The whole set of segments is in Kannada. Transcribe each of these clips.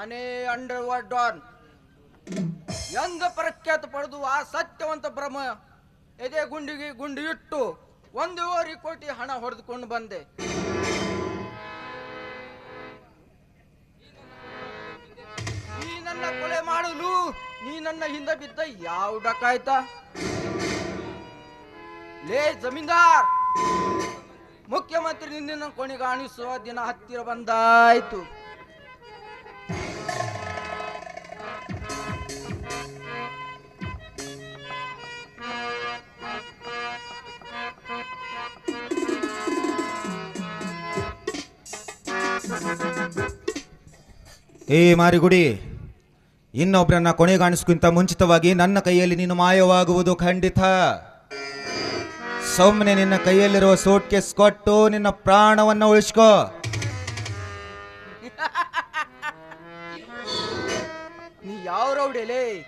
ಅಂಡರ್ ವರ್ಡ್ ಡಾನ್ ಎಂದ ಪ್ರಖ್ಯಾತ ಪಡೆದು ಆ ಸತ್ಯವಂತ ಭ್ರಮ ಎದೆ ಗುಂಡಿಗೆ ಗುಂಡಿ ಇಟ್ಟು ಒಂದೂವರೆ ಕೋಟಿ ಹಣ ಹೊಡೆದುಕೊಂಡು ಬಂದೆ. ನೀ ನನ್ನ ಕೊಲೆ ಮಾಡಲು, ನೀ ನನ್ನ ಹಿಂದೆ ಬಿದ್ದ ಯಾವ ಡಕಾಯ್ತ ಲೇ ಜಮೀನ್ದಾರ್, ಮುಖ್ಯಮಂತ್ರಿ ನಿನ್ನ ಕೊನೆಗಾಣಿಸುವ ದಿನ ಹತ್ತಿರ ಬಂದಾಯ್ತು. ಏ ಮಾರಿಗುಡಿ ಇನ್ನೊಬ್ಬರನ್ನ ಕೊನೆಗಾಣಿಸ್ಕಿಂತ ಮುಂಚಿತವಾಗಿ ನನ್ನ ಕೈಯಲ್ಲಿ ನೀನು ಮಾಯವಾಗುವುದು ಖಂಡಿತ. ಸುಮ್ಮನೆ ನಿನ್ನ ಕೈಯಲ್ಲಿರುವ ಸೂಟ್ ಕೇಸ್ ಕೊಟ್ಟು ನಿನ್ನ ಪ್ರಾಣವನ್ನು ಉಳಿಸ್ಕೋ. ನೀ ಯಾವ ರೌಡಿಲೇ?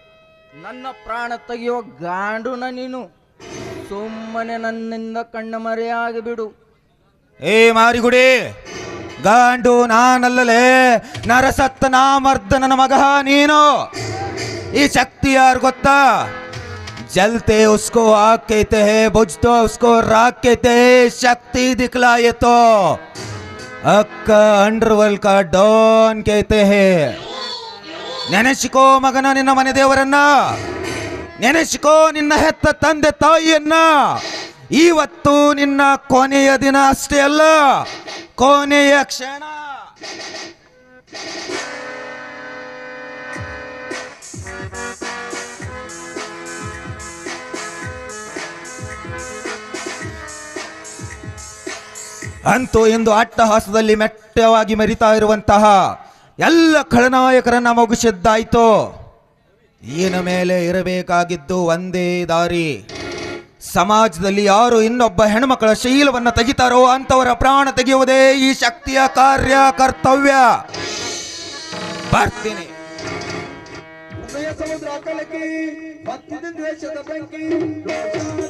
ನನ್ನ ಪ್ರಾಣ ತೆಗೆಯೋ ಗಾಂಡುನ ನೀನು. ಸುಮ್ಮನೆ ನನ್ನಿಂದ ಕಣ್ಣ ಮರೆಯಾಗಿ ಬಿಡು ಏ ಮಾರಿಗುಡಿ ಗಾಂಡು ನಾನಲ್ಲಲೇ ನರಸತ್ತ ನಾಮರ್ದನನ ಮಗ ನೀನು ಈ ಶಕ್ತಿ ಯಾರು ಗೊತ್ತಾ जलते उसको आग कहते हैं बुझतो उसको राग कहते हैं शक्ति दिखलाए तो अक्क अंडरवर्ल्ड का डॉन कहते हैं ನೆನೆಸಿಕೋ ಮಗನ ನಿನ್ನ ಮನೆ ದೇವರನ್ನ ನೆನೆಸಿಕೋ ನಿನ್ನ ಹೆತ್ತ ತಂದೆ ತಾಯಿಯನ್ನ ಇವತ್ತು ನಿನ್ನ ಕೊನೆಯ ದಿನ ಅಷ್ಟೇ ಅಲ್ಲ, ಕೊನೆಯ ಕ್ಷಣ. ಅಂತೂ ಇಂದು ಅಟ್ಟಹಾಸದಲ್ಲಿ ಮೆಟ್ಟವಾಗಿ ಮರಿತಾ ಇರುವಂತಹ ಎಲ್ಲ ಖಳನಾಯಕರನ್ನ ಮುಗಿಸಿದ್ದಾಯ್ತು ಏನ ಮೇಲೆ ಇರಬೇಕಾಗಿದ್ದು ಒಂದೇ ದಾರಿ. ಸಮಾಜದಲ್ಲಿ ಯಾರು ಇನ್ನೊಬ್ಬ ಹೆಣ್ಮಕ್ಕಳ ಶೀಲವನ್ನ ತೆಗಿತಾರೋ ಅಂತವರ ಪ್ರಾಣ ತೆಗೆಯುವುದೇ ಈ ಶಕ್ತಿಯ ಕಾರ್ಯ, ಕರ್ತವ್ಯ. ಬರ್ತೀನಿ. ಸಮುದ್ರ ಬೆಂಕಿ.